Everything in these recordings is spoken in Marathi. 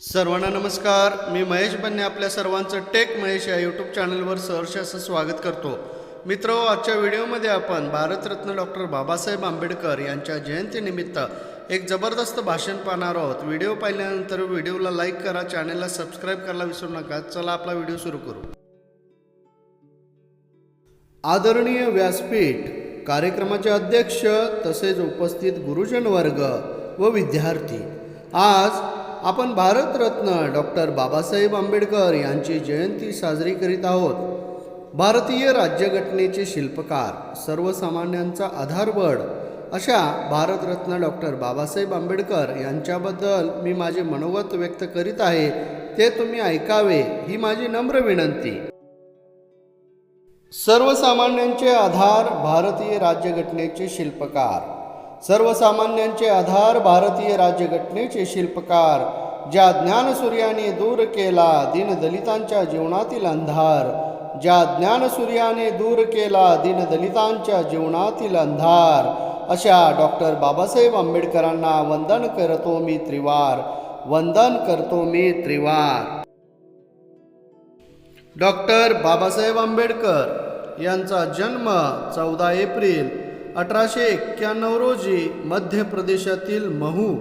सर्वांना नमस्कार. मी महेश बन्ने आपल्या सर्वांचं टेक महेश या यूट्यूब चॅनलवर सहर्ष असं स्वागत करतो. मित्र आजच्या व्हिडिओमध्ये आपण भारतरत्न डॉक्टर बाबासाहेब आंबेडकर यांच्या जयंतीनिमित्त एक जबरदस्त भाषण पाहणार आहोत. व्हिडिओ पाहिल्यानंतर व्हिडिओला लाईक करा चॅनलला सबस्क्राईब करायला विसरू नका. चला आपला व्हिडिओ सुरू करू. आदरणीय व्यासपीठ कार्यक्रमाचे अध्यक्ष तसेच उपस्थित गुरुजन वर्ग व विद्यार्थी आज आपण भारतरत्न डॉक्टर बाबासाहेब आंबेडकर यांची जयंती साजरी करीत आहोत. भारतीय राज्यघटनेचे शिल्पकार सर्वसामान्यांचा आधारबळ अशा भारतरत्न डॉक्टर बाबासाहेब आंबेडकर यांच्याबद्दल मी माझे मनोगत व्यक्त करीत आहे ते तुम्ही ऐकावे ही माझी नम्र विनंती. सर्वसामान्यांचे आधार भारतीय राज्यघटनेचे शिल्पकार. सर्वसामान्यांचे आधार भारतीय राज्यघटनेचे शिल्पकार ज्या ज्ञानसूर्याने दूर केला दीनदलितांच्या जीवनातील अंधार. ज्या ज्ञानसूर्याने दूर केला दीनदलितांच्या जीवनातील अंधार. अशा डॉक्टर बाबासाहेब आंबेडकरांना वंदन करतो मी त्रिवार. वंदन करतो मी त्रिवार. डॉक्टर बाबासाहेब आंबेडकर यांचा जन्म चौदा एप्रिल अठराशे एक्क्याण्णव रोजी मध्य प्रदेशातील महू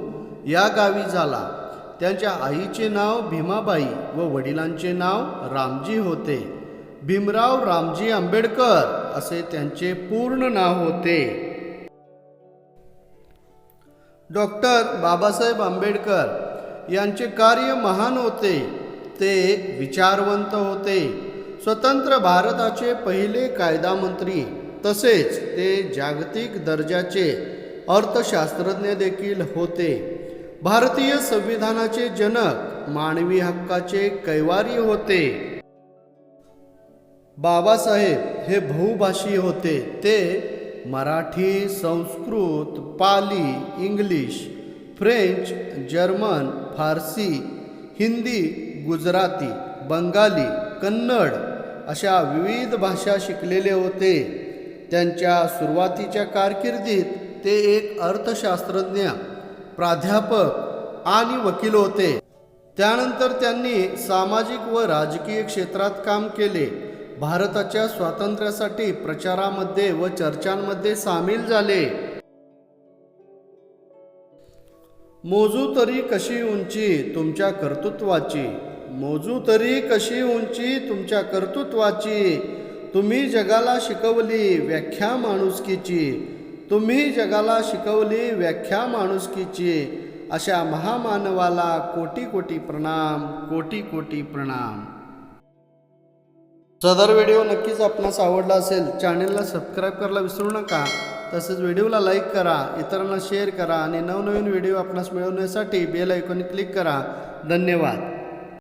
या गावी झाला. त्यांच्या आईचे नाव भीमाबाई व वडिलांचे नाव रामजी होते. भीमराव रामजी आंबेडकर असे त्यांचे पूर्ण नाव होते. डॉक्टर बाबासाहेब आंबेडकर यांचे कार्य महान होते. ते विचारवंत होते. स्वतंत्र भारताचे पहिले कायदा मंत्री तसेच ते जागतिक दर्जाचे अर्थशास्त्रज्ञ देखील होते. भारतीय संविधानाचे जनक मानवी हक्काचे कैवारी होते. बाबासाहेब हे बहुभाषी होते. ते Marathi Sanskrit Pali English French German Farsi Hindi Gujarati Bengali Kannada अशा विविध भाषा शिकलेले होते. त्यांच्या सुरुवातीच्या कारकिर्दीत ते एक अर्थशास्त्रज्ञ प्राध्यापक आणि वकील होते. त्यानंतर त्यांनी सामाजिक व राजकीय क्षेत्रात काम केले. भारताच्या स्वातंत्र्यासाठी प्रचारामध्ये व चर्चांमध्ये सामील झाले. मोजू तरी कशी उंची तुमच्या कर्तृत्वाची? मोजू तरी कशी उंची तुमच्या कर्तृत्वाची? तुम्ही जगाला शिकवली व्याख्या माणुसकीची. तुम्ही जगाला शिकवली व्याख्या माणुसकीची अशा महामानवाला कोटी कोटी प्रणाम कोटी कोटी प्रणाम सदर व्हिडिओ नक्कीच आपणास आवडला असेल चॅनेलला सबस्क्राईब करायला विसरू नका तसेच व्हिडिओला लाईक करा इतरांना शेअर करा आणि नवनवीन व्हिडिओ आपणास मिळवण्यासाठी बेल ऐकून क्लिक करा. धन्यवाद.